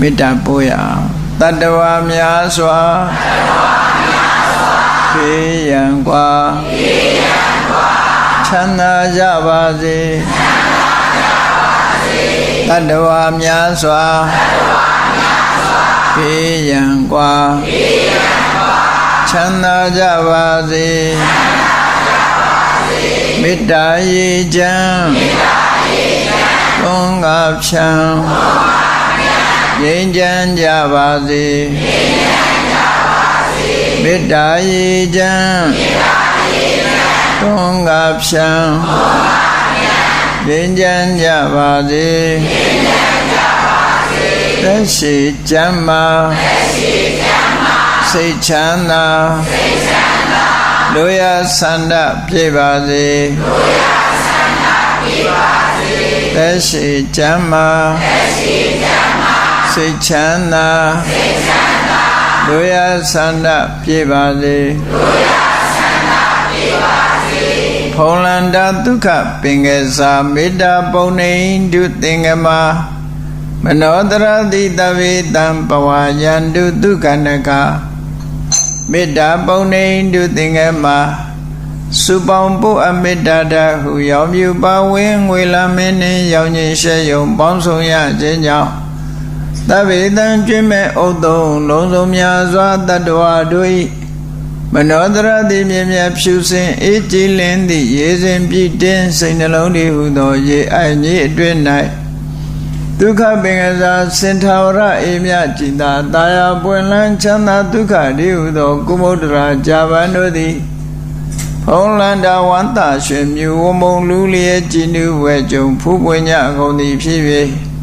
မေတ္တာပို့ရအောင်တတ္တဝါများစွာဖေးရန်กว่าချမ်းသာကြပါစေတတ္တဝါများစွာဖေးရန်กว่าချမ်းသာကြပါစေမေတ္တာရေချမ်းသုံးငါဖြံ ငြိမ်းချမ်းကြပါစေမေတ္တာရေချမ်းသုံးငါဖြံငြိမ်းချမ်းကြပါစေသက်ရှိချမ်းမာစိတ်ချမ်းသာလူရဆန္ဒပြေပါစေသက်ရှိချမ်းမာ စိတ်ချမ်းသာလူရဆန္ဒပြေပါစေဖုံလန္တာဒုက္ခပင်ကစားမေတ္တာပုံနေတုသင်္ကမမနောတရတိတဝေတံပဝါယန္တုဒုက္ခနကမေတ္တာပုံနေတုသင်္ကမစုပေါင်းပုအမေတ္တာတဟုရောင်မြူပါဝင်းငွေလာမင်းနှင့်ရောင်ခြင်းရှဲယုံပေါင်းဆောင်ရခြင်းကြောင့် တဗေတံကျွင်းမဲ့ဥတုံလုံးစုံများစွာတတ္တဝါတို့၏မနောတရတိမြင်မြတ်ဖြူစင်အေးကြည်လင်းသည့်ရေစဉ်ပြည့်တင်းစိတ်နှလုံးတည်ဟုသော ရေအိုက်ကြီးအတွင်း၌ဒုက္ခပင်ကစားစင်ထာဝရအေမြကြည်သာတာယာပွင့်လန်းချမ်းသာဒုက္ခတည်ဟုသော ကုမုဒ္ဒရာဂျာဗန်တို့သည်ဖုံးလန္တာဝန္တာရွှေမြူဝမုံလူလျက်ကြည်နူးဝဲကြုံဖူးပွင့်ညကုန်သည်ဖြစ်၍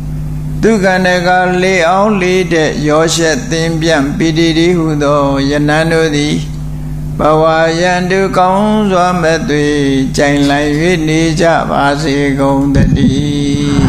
ဒုက္ခနကလေအောင်လေးတဲ့ရောရှက်သင်ပြန့်ပိတိတိဟုသောယနန်းတို့သည်ဘဝယန္တုကောင်းစွာမဲ့သွေကြိုင်လန်၍နေကြပါစေကုန်တည်း